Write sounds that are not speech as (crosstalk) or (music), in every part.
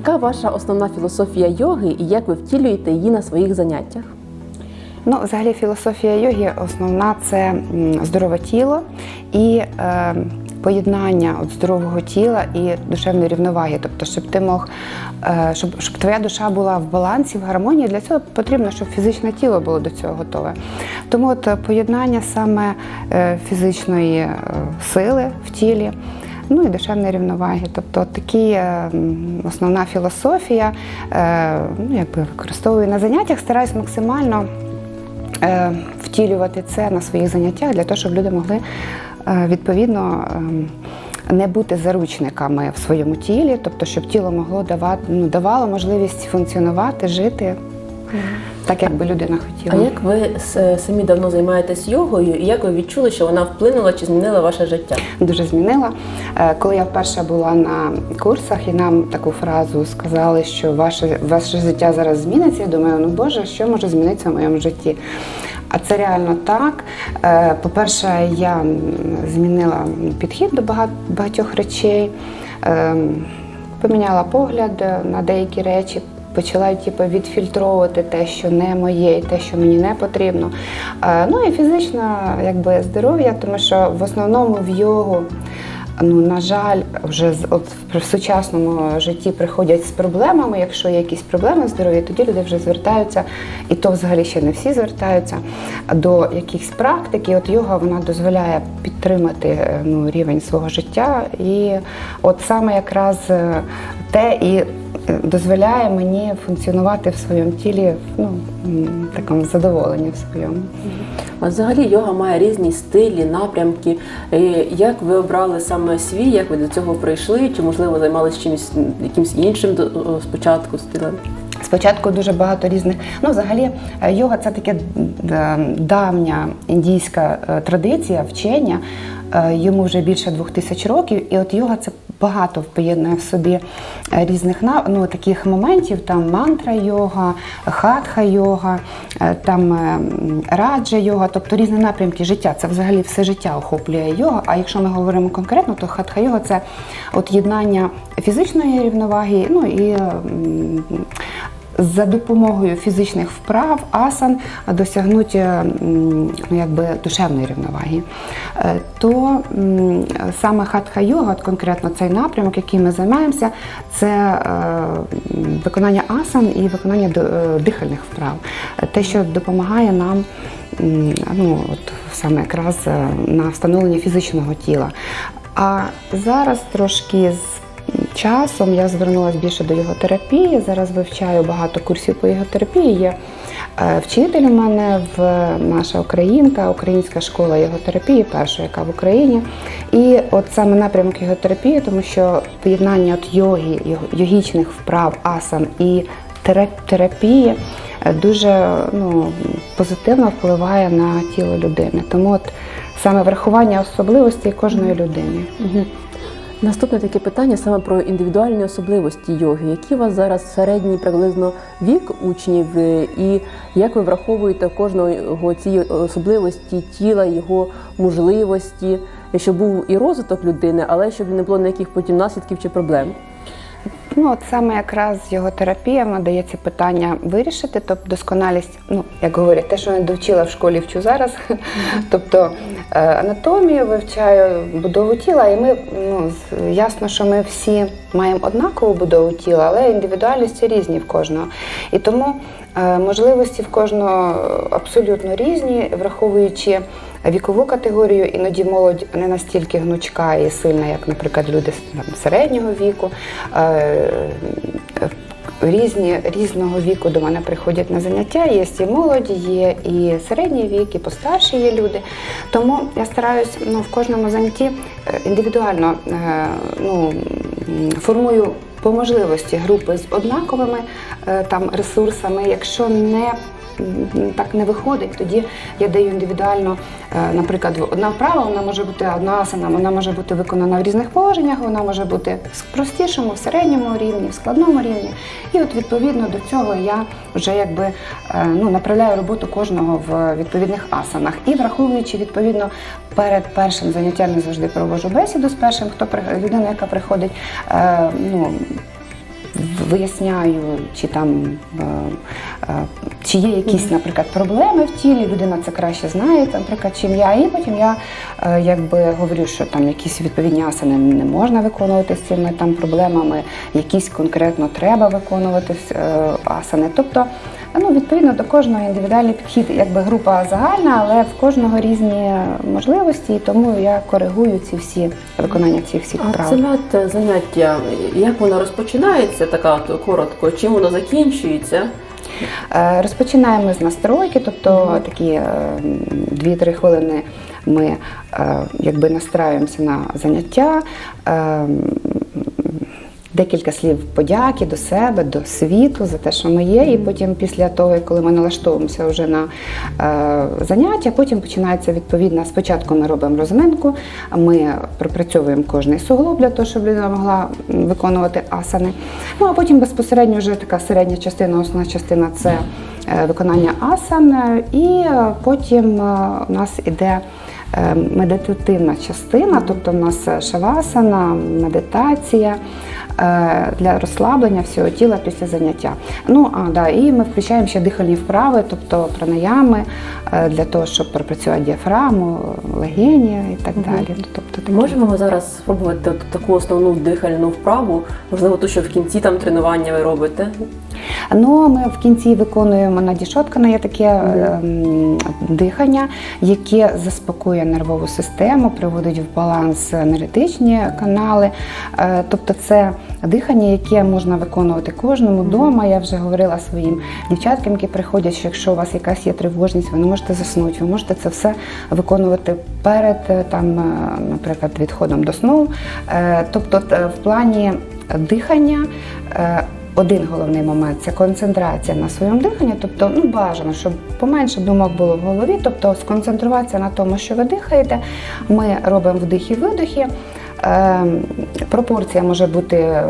Яка ваша основна філософія йоги і як ви втілюєте її на своїх заняттях? Ну, взагалі, філософія йоги основна це здорове тіло і е, поєднання от здорового тіла і душевної рівноваги. Тобто, щоб ти мог, е, щоб, щоб твоя душа була в балансі, в гармонії, для цього потрібно, щоб фізичне тіло було до цього готове. Тому от е, поєднання саме е, фізичної е, сили в тілі. Ну і душевної рівноваги. Тобто такі е, основна філософія, е, ну, якби використовую на заняттях, стараюсь максимально е, втілювати це на своїх заняттях для того, щоб люди могли відповідно. ем, Не бути заручниками в своєму тілі, тобто, щоб тіло могло давати, ну, давало можливість функціонувати, жити так, як би людина А як ви самі давно займаєтесь йогою, і як ви відчули, що вона вплинула чи змінила ваше життя? дуже змінила. Е, Коли я вперше була на курсах, і нам таку фразу сказали, що ваше, ваше життя зараз зміниться, я думаю, ну Боже, що може змінитися в моєму житті? А це реально так. Е, По-перше, я змінила підхід до багатьох речей, Ем, поміняла погляд на деякі речі. Почала типу, відфільтровувати те, що не моє, і те, що мені не потрібно. Е, Ну і фізично якби, здоров'я, тому що в основному в йогу, ну, на жаль, вже от в сучасному житті приходять з проблемами. Якщо є якісь проблеми з здоров'я, тоді люди вже звертаються, і то взагалі ще не всі звертаються до якихось практик. І от йога вона дозволяє підтримати е, ну, рівень свого життя. І от саме якраз е, те і е, дозволяє мені функціонувати в своєму тілі ну, такому задоволенні в своєму. А взагалі йога має різні стилі, напрямки. Як ви обрали саме свій, як ви до цього прийшли? Чи можливо займалися чимось якимось іншим спочатку стилем? Спочатку дуже багато різних. Ну, взагалі, е, йога це таке давня індійська е, традиція, вчення. Йому вже більше двох тисяч років, і от йога це багато поєднує в собі е, різних ну, таких моментів. Там мантра йога, хатха йога, е, там е, раджа йога, тобто різні напрямки життя. Це взагалі все життя охоплює йога. А якщо ми говоримо конкретно, то хатха йога це от єднання фізичної рівноваги, ну і за допомогою фізичних вправ асан досягнути м, ну, якби душевної рівноваги. Е, То саме хатха йога, конкретно цей напрямок, який ми займаємося, це е, виконання асан і виконання е, дихальних вправ. Е, Те, що допомагає нам ну, от, саме якраз е, на встановлення фізичного тіла. А зараз трошки з часом я звернулася більше до йоготерапії. Зараз вивчаю багато курсів по йоготерапії. Є е, вчитель у мене в наша українка, українська школа йоготерапії, перша, яка в Україні. І от саме напрямок йоготерапії, тому що поєднання от йоги, його- йогічних вправ, асан і терапії е, дуже ну, позитивно впливає на тіло людини. Тому от саме врахування особливостей кожної людини. Наступне таке питання саме про індивідуальні особливості йоги. Які у вас зараз середній приблизно вік учнів, е, і як ви враховуєте кожного ці особливості тіла, його можливості, щоб був і розвиток людини, але щоб не було ніяких потім наслідків чи проблем? Ну, от саме якраз його терапія вона дає питання вирішити, тобто досконалість, ну як говорять, те, що не довчила в школі, вчу зараз. Тобто е, анатомію вивчаю, будову тіла, і ми ну ясно, що ми всі маємо однакову будову тіла, але індивідуальності різні в кожного. І тому можливості в кожного абсолютно різні, враховуючи вікову категорію, іноді молодь не настільки гнучка і сильна, як, наприклад, люди середнього віку. Е, Різні різного віку до мене приходять на заняття. Є і молоді, є і середній вік, і постарші є люди. Тому я стараюсь ну, в кожному занятті е, індивідуально е, ну, формую по можливості групи з однаковими е, там ресурсами. Якщо не так не виходить, тоді я даю індивідуально, е, наприклад, одна вправа, вона може бути одна асана, вона може бути виконана в різних положеннях, вона може бути в простішому, в середньому рівні, в складному рівні. І от відповідно до цього я вже якби е, ну, направляю роботу кожного в відповідних асанах. І враховуючи відповідно перед першим заняттям я завжди проводжу бесіду з першим, хто людина, яка приходить. е, ну, виясняю, чи там е, е, чи є якісь, наприклад, проблеми в тілі. Людина це краще знає, наприклад, чим я. І потім я е, якби говорю, що там якісь відповідні асани не можна виконувати з цими там проблемами, якісь конкретно треба виконувати асани. Тобто, ну відповідно до кожного індивідуальний підхід, якби група загальна, але в кожного різні можливості, і тому я коригую ці всі виконання цих всіх А вправ. це заняття, як воно розпочинається, така от коротко, чим воно закінчується? Е, Розпочинаємо з настройки, тобто такі е, 2-3 хвилини ми е, якби настраюємося на заняття. Декілька слів подяки до себе, до світу за те, що ми є. І потім, після того, коли ми налаштовуємося вже на е, заняття, потім починається відповідна. Спочатку ми робимо розминку, ми пропрацьовуємо кожний суглоб для того, щоб людина могла виконувати асани. Ну а потім безпосередньо вже така середня частина, основна частина це виконання асан. е, І е, потім е, у нас іде е, медитативна частина, тобто в нас шавасана, медитація е, для розслаблення всього тіла після заняття. Ну а да, і ми включаємо ще дихальні вправи, тобто пранаями е, для того, щоб пропрацювати діафрагму, легені і так далі. Тобто такі. Можемо ми зараз спробувати таку основну дихальну вправу, можливо, ту, що в кінці там тренування ви робите. Ну, ми в кінці виконуємо надішоткане є таке ем, дихання, яке заспокоює нервову систему, приводить в баланс енергетичні канали. Е, тобто це дихання, яке можна виконувати кожному вдома. Я вже говорила своїм дівчаткам, які приходять, що якщо у вас якась є тривожність, ви не можете заснути, ви можете це все виконувати перед е, там, е, наприклад, відходом до сну. Тобто, в плані дихання. Один головний момент це концентрація на своєму диханні, тобто ну бажано, щоб поменше думок було в голові, тобто сконцентруватися на тому, що ви дихаєте. Ми робимо вдихи видохи. Е, пропорція може бути.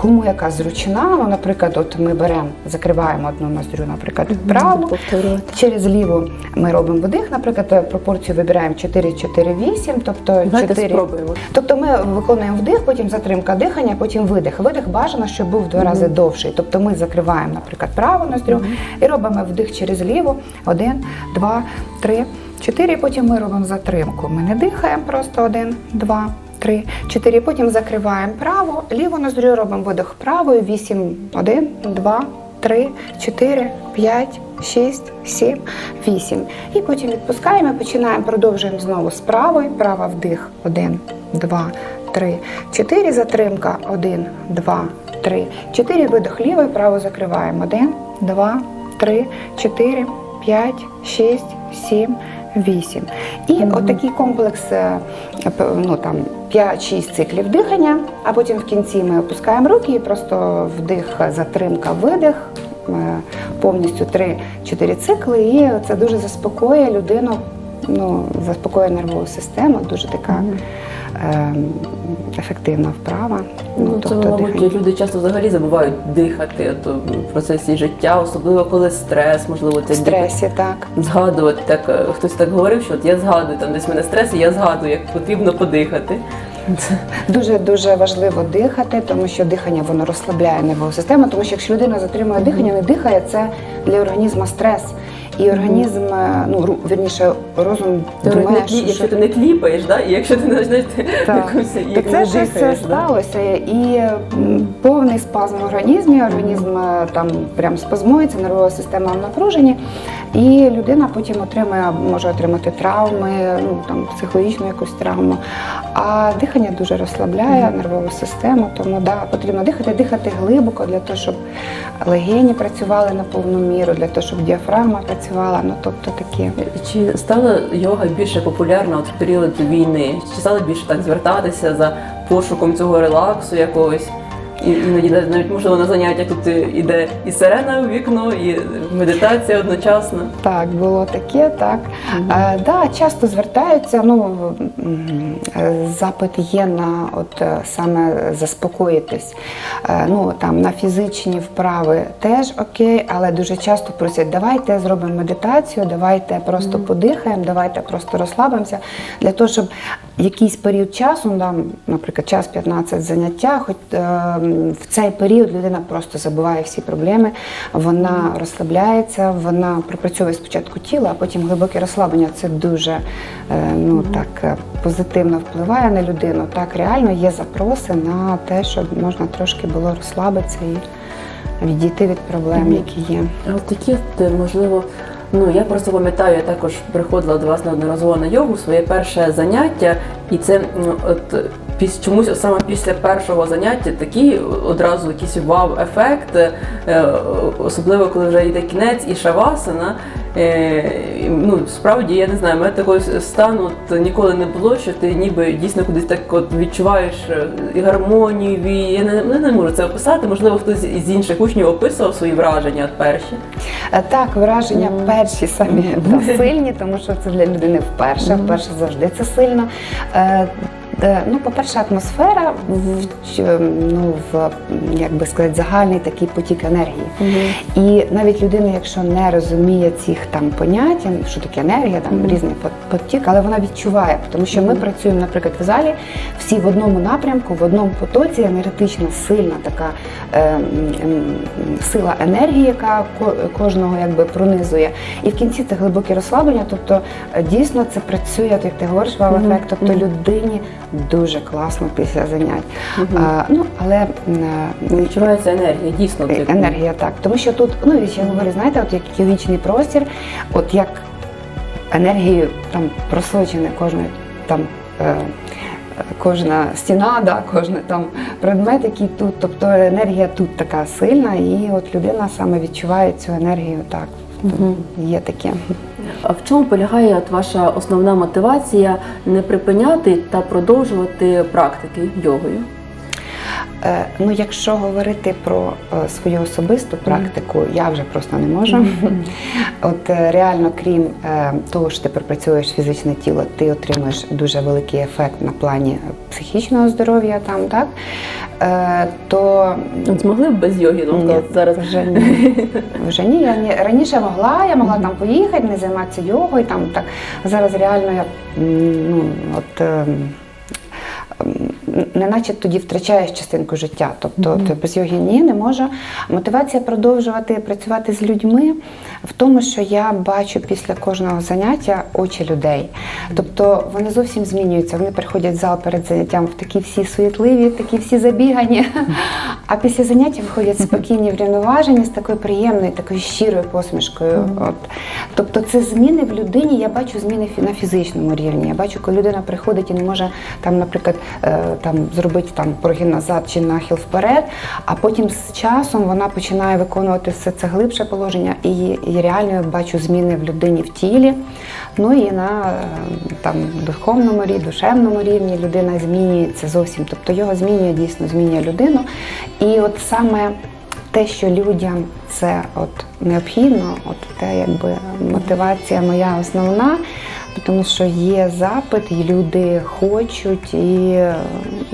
Кому яка зручна, ну, наприклад, от ми беремо, закриваємо одну ноздрю, наприклад, праву, через ліву ми робимо вдих, наприклад, пропорцію вибираємо 4-4-8, тобто Давайте 4, спробуємо. Тобто ми виконуємо вдих, потім затримка дихання, потім видих. Видих бажано, щоб був в два рази довший. Тобто ми закриваємо, наприклад, праву ноздрю і робимо вдих через ліву. Один, два, три, чотири. Потім ми робимо затримку. Ми не дихаємо, просто один, два. Три, чотири. Потім закриваємо праву, ліву ноздрю робимо видих правою. Вісім, один, два, три, чотири, п'ять, шість, сім, вісім. І потім відпускаємо, починаємо, продовжуємо знову з правої. Права вдих. Один, два, три, чотири. Затримка. Один, два, три, чотири. Видих лівої, право закриваємо. Один, два, три, чотири, п'ять, шість, сім. Вісім. І отакий комплекс е, ну, там, 5-6 циклів дихання, а потім в кінці ми опускаємо руки і просто вдих, затримка, видих, е, повністю 3-4 цикли. І це дуже заспокоює людину, ну, заспокоює нервову систему, дуже така е, ефективна вправа. Ну, це, мабуть, люди часто взагалі забувають дихати от, в процесі життя, особливо коли стрес, можливо, це стресі, так. згадувати. Так е, хтось так говорив, що от я згадую там десь в мене стрес, і я згадую, як потрібно подихати. Дуже дуже важливо дихати, тому що дихання воно розслабляє нервову систему. Тому що якщо людина затримує дихання, не дихає, це для організму стрес. І організм, е, ну ру- вірніше, розум Ти не думає, клі- що, якщо ти не кліпаєш, да? і якщо ти не знаєш, ти Так. якусь як це не щось дихаєш. да. сталося, і м, повний спазм в організмі, організм е, там прям спазмується, нервова система в напруженні, і людина потім отримує, може отримати травми, ну там психологічну якусь травму. А дихання дуже розслабляє нервову систему, тому да, потрібно дихати, дихати глибоко для того, щоб легені працювали на повну міру, для того, щоб діафрагма працювала. Ну тобто такі. Чи стала йога більше популярна от в період війни? Чи стали більше так звертатися за пошуком цього релаксу якогось? І іноді навіть навіть, можливо на заняттях тут іде і сирена у вікно, і медитація одночасно. Так, було таке, так. Е, да, часто звертаються. Ну запит є на от е, саме заспокоїтись. Е, ну там на фізичні вправи теж окей, але дуже часто просять, давайте зробимо медитацію, давайте просто подихаємо, давайте просто розслабимося для того, щоб якийсь період часу, ну, там, наприклад, час 15 заняття, хоч е, в цей період людина просто забуває всі проблеми, вона розслабляється, вона пропрацьовує спочатку тіло, а потім глибоке розслаблення. Це дуже е, ну, так, е, позитивно впливає на людину. Так, реально є запроси на те, щоб можна трошки було розслабитися і відійти від проблем, які є. А от е, можливо, ну я просто пам'ятаю, я також приходила до вас неодноразово на йогу, своє перше заняття, і це от е, піс, чомусь саме після першого заняття такий одразу якийсь вау-ефект, е, особливо коли вже йде кінець і шавасана. Е, ну, справді, я не знаю, у мене такого стану от, ніколи не було, що ти ніби дійсно кудись так от відчуваєш е, і гармонію. І я не, не, не можу це описати. Можливо, хтось із інших учнів описував свої враження от перші. Е, Так, враження Мгм. перші самі та, сильні, тому що це для людини вперше. Вперше завжди це сильно. Е, е, Ну, по-перше, атмосфера, в, ч- ну, в як би сказати, загальний такий потік енергії. І навіть людина, якщо не розуміє цих там понять, що таке енергія, там Мгм. різний пот- потік, але вона відчуває, тому що ми працюємо, наприклад, в залі всі в одному напрямку, в одному потоці, енергетично сильна така е, м, сила енергії, яка ко- кожного якби пронизує. І в кінці це глибоке розслаблення. Тобто е, дійсно це працює, як ти говориш, Мгм. вау-ефект, тобто людині дуже класно після занять. Мгм. А, ну, але е, Відчувається енергія, дійсно. Е, типу. Енергія, так. Тому що тут, ну ще говорю, знаєте, от як йогічний простір, от як енергією там просочене кожне там. Е, Кожна стіна, да, кожен там предмет, який тут, тобто енергія тут така сильна, і от людина саме відчуває цю енергію так. Мгм. Є таке. А в чому полягає от ваша основна мотивація не припиняти та продовжувати практики йогою? Е, ну, якщо говорити про е, свою особисту практику, я вже просто не можу. От е, реально, крім того, що ти пропрацюєш фізичне тіло, ти отримуєш дуже великий ефект на плані психічного здоров'я там, так? То От змогли б без йоги, ну, Ні, зараз вже ні. Вже ні, я ні. Раніше могла, я могла там поїхати, не займатися йогою. Там так зараз реально я ну от. Неначе тоді втрачаєш частинку життя. Тобто Мгм. ти без йоги ні, не можу. Мотивація продовжувати працювати з людьми в тому, що я бачу після кожного заняття очі людей. Тобто вони зовсім змінюються. Вони приходять в зал перед заняттям в такі всі суетливі, такі всі забігані. А після заняття виходять спокійні, врівноважені з такою приємною, такою щирою посмішкою. От. Тобто це зміни в людині. Я бачу зміни на фізичному рівні. Я бачу, коли людина приходить і не може там, наприклад, е, там зробити там прогін назад чи нахил вперед, а потім з часом вона починає виконувати все це глибше положення, і, і реально я бачу зміни в людині в тілі. Ну і на там духовному рівні, душевному рівні людина змінюється зовсім. Тобто його змінює дійсно змінює людину. І от саме те, що людям це от необхідно, от те, якби мотивація моя основна, тому що є запит, і люди хочуть, і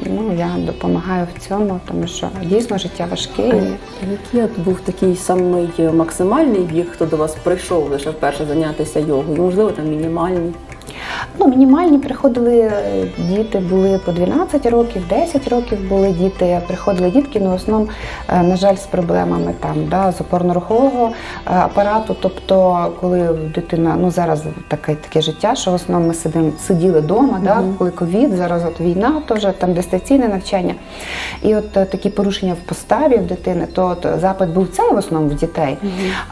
ну я допомагаю в цьому, тому що дійсно життя важке. А Який був такий самий максимальний вік, хто до вас прийшов лише вперше зайнятися йогою? Можливо, там мінімальний. Ну, мінімальні приходили е, діти, були по 12 років, 10 років були діти. Приходили дітки, ну в основному, е, на жаль, з проблемами там, да, з опорно-рухового е, апарату. Тобто, коли дитина, ну зараз таке таке життя, що в основному ми сидимо, сиділи вдома, да, Мгм. коли ковід, зараз от війна, теж там дистанційне навчання. І от такі порушення в поставі в дитини, то от запит був цей в основному в дітей.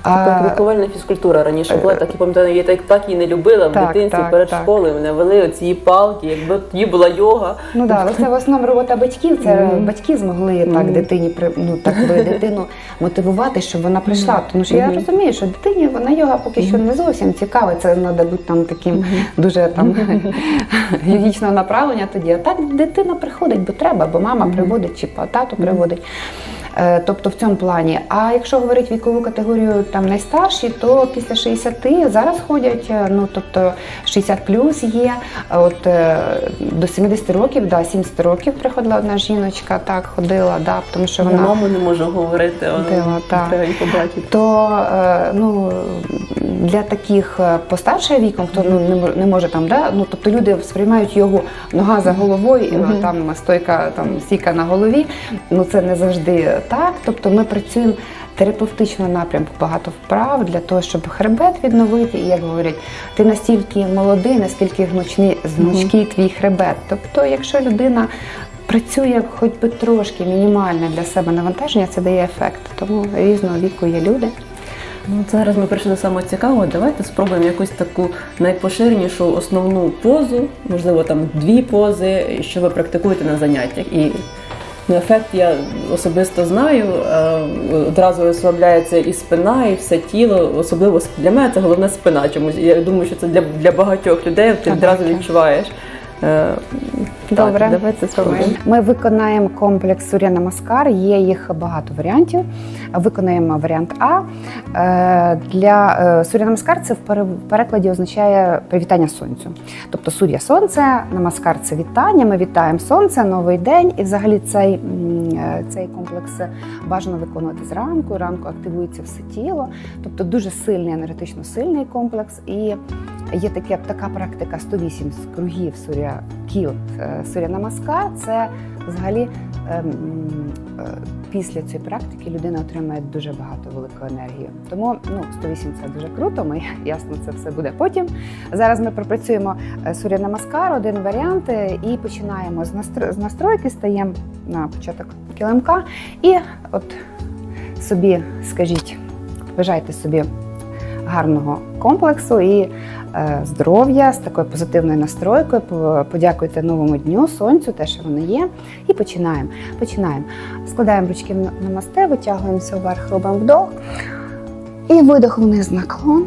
Така лікувальна фізкультура раніше була, так і пам'ятаю, я так, так і не любила в Так, дитинстві так, перед так. Школою. Мене вели оці палки, якби тоді була йога. Ну да, але це в основному робота батьків. Це Мгм. батьки змогли так Мгм. дитині ну так би (laughs) дитину мотивувати, щоб вона прийшла. Тому що я розумію, що дитині вона йога поки що не зовсім цікава. Це треба бути там таким дуже там (laughs) логічного направлення тоді. А так дитина приходить, бо треба, бо мама приводить чи тато приводить. Е, Тобто в цьому плані. А якщо говорити вікову категорію там найстарші, то після 60 зараз ходять, е, ну тобто 60 плюс є. От е, до 70 років, да, 70 років приходила одна жіночка, так ходила, да, тому що вона. Маму не можу говорити, Ходила, так. треба її побачити. То ну, для таких постарше віком, хто ну, не, не може там, да? ну, тобто люди сприймають його нога за головою, і Мгм. там стойка там, стійка на голові. Ну це не завжди так. Тобто ми працюємо терапевтичного напрямку, багато вправ для того, щоб хребет відновити. І як говорять, ти настільки молодий, наскільки гнучний, гнучкий твій хребет. Тобто, якщо людина працює хоч би трошки мінімальне для себе навантаження, це дає ефект. Тому різного віку є люди. Ну, зараз ми прийшли до самого цікавого. Давайте спробуємо якусь таку найпоширенішу основну позу, можливо, там дві пози, що ви практикуєте на заняттях. І ну, ефект я особисто знаю. е, Одразу розслабляється і спина, і все тіло. Особливо для мене це головна спина чомусь. Я думаю, що це для, для багатьох людей ти одразу відчуваєш. Добре, Так, давайте спробуємо. Ми виконаємо комплекс Сурya Намаскар, є їх багато варіантів. Виконаємо варіант А. Е, Для е, Сурya Намаскар це в перекладі означає привітання сонцю. Тобто Сур'я сонце, Намаскар це вітання. Ми вітаємо сонце, новий день. І взагалі цей, е, цей комплекс бажано виконувати зранку. Ранку активується все тіло. Тобто дуже сильний, енергетично сильний комплекс. І є таке, така практика 108 з кругів Суря Кіл е, Суря Намаскар. Це взагалі ем, е, після цієї практики людина отримає дуже багато великої енергії. Тому ну 108 це дуже круто. Ми (laughs) ясно це все буде потім. Зараз ми пропрацюємо е, Суря Намаскар, один варіант, і починаємо з з настройки, стаємо на початок килимка і от собі скажіть, бажайте собі гарного комплексу і е, здоров'я з такою позитивною настройкою. Подякуйте новому дню, сонцю, те, що воно є. І починаємо. Починаємо. Складаємо ручки на- масте, витягуємося вверх, робимо вдох. І видох вниз наклон.